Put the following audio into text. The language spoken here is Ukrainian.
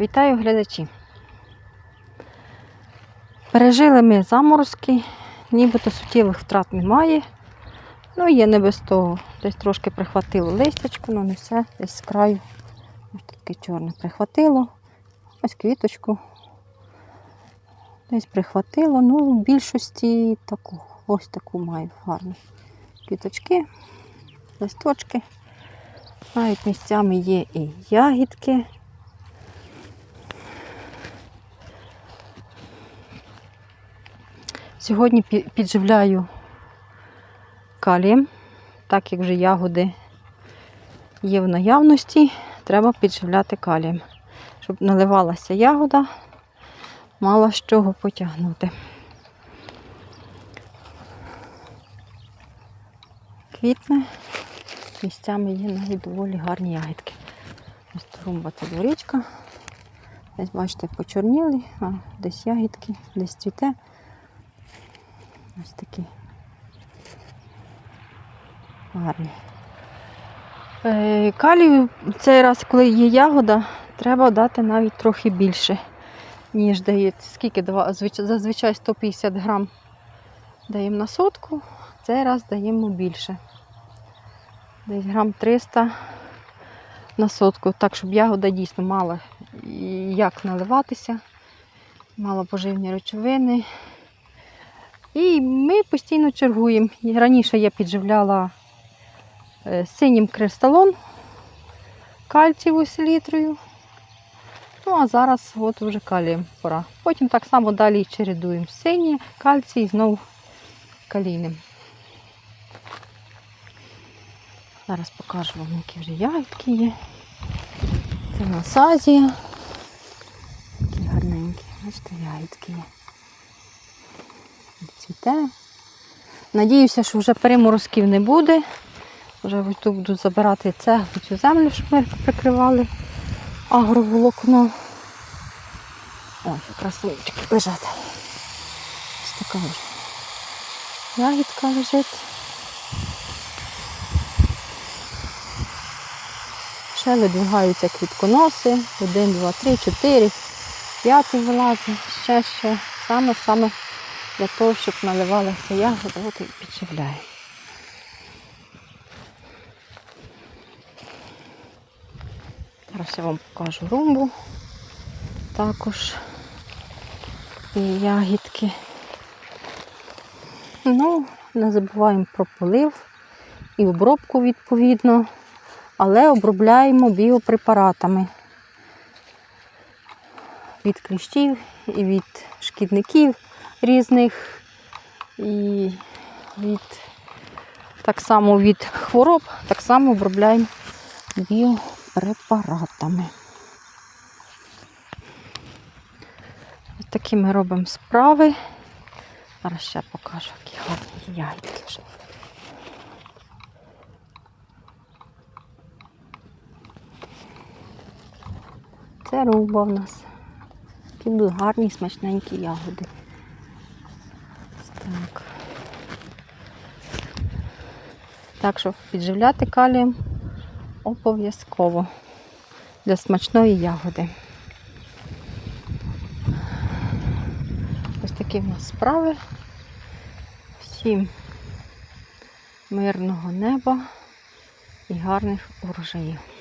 Вітаю глядачі. Пережили ми заморозки, нібито суттєвих втрат немає. Ну, є не без того. Десь трошки прихватило листячку, але не все, десь з краю. Ось таке чорне прихватило. Ось квіточку. Десь прихватило. Ну, в більшості таку, ось таку маю гарну. Квіточки, листочки. Навіть місцями є і ягідки. Сьогодні підживляю калієм, так як вже ягоди є в наявності, треба підживляти калієм, щоб наливалася ягода, мала з чого потягнути. Квітне, місцями є навіть доволі гарні ягідки. Ось трумба це дворічка. Десь, бачите, почорніли, а десь ягідки, десь цвіте. Ось такі гарні. Е, Калію цей раз, коли є ягода, треба дати навіть трохи більше, ніж дає. Скільки зазвичай 150 грам даємо на сотку, цей раз даємо більше. Десь грам 300 на сотку, так, щоб ягода дійсно мала як наливатися, мала поживні речовини. І ми постійно чергуємо. Раніше я підживляла е, синім кристалон кальцієвою селітрою. Ну, а зараз от вже калієм пора. Потім так само далі чередуємо синє, кальцій знову калійним. Зараз покажу вам, які вже ягідки є. Це у. Такі гарненькі. Бачите, ягідки є цвіте. Надіюся, що вже переморозків не буде. Вже тут буду забирати цеглу цю землю, щоб ми прикривали агроволокно. Ось, красунчики лежать. Ось така ось ягідка лежить. Ще видвигаються квітконоси. Один, два, три, чотири, п'ятий вилазить, ще ще. Саме-саме для того, щоб наливалася ягода, от і підживляю. Зараз я вам покажу румбу. Також і ягідки. Ну, не забуваємо про полив і обробку відповідно, але обробляємо біопрепаратами від кліщів і від шкідників різних, і від так само від хвороб, так само обробляємо біопрепаратами. Ось такі ми робимо справи. Зараз ще покажу, які гарні яйки вже. Це руба в нас. Такі будуть гарні, смачненькі ягоди. Так. Так що підживляти калієм обов'язково для смачної ягоди. Ось такі в нас справи. Всім мирного неба і гарних урожаїв.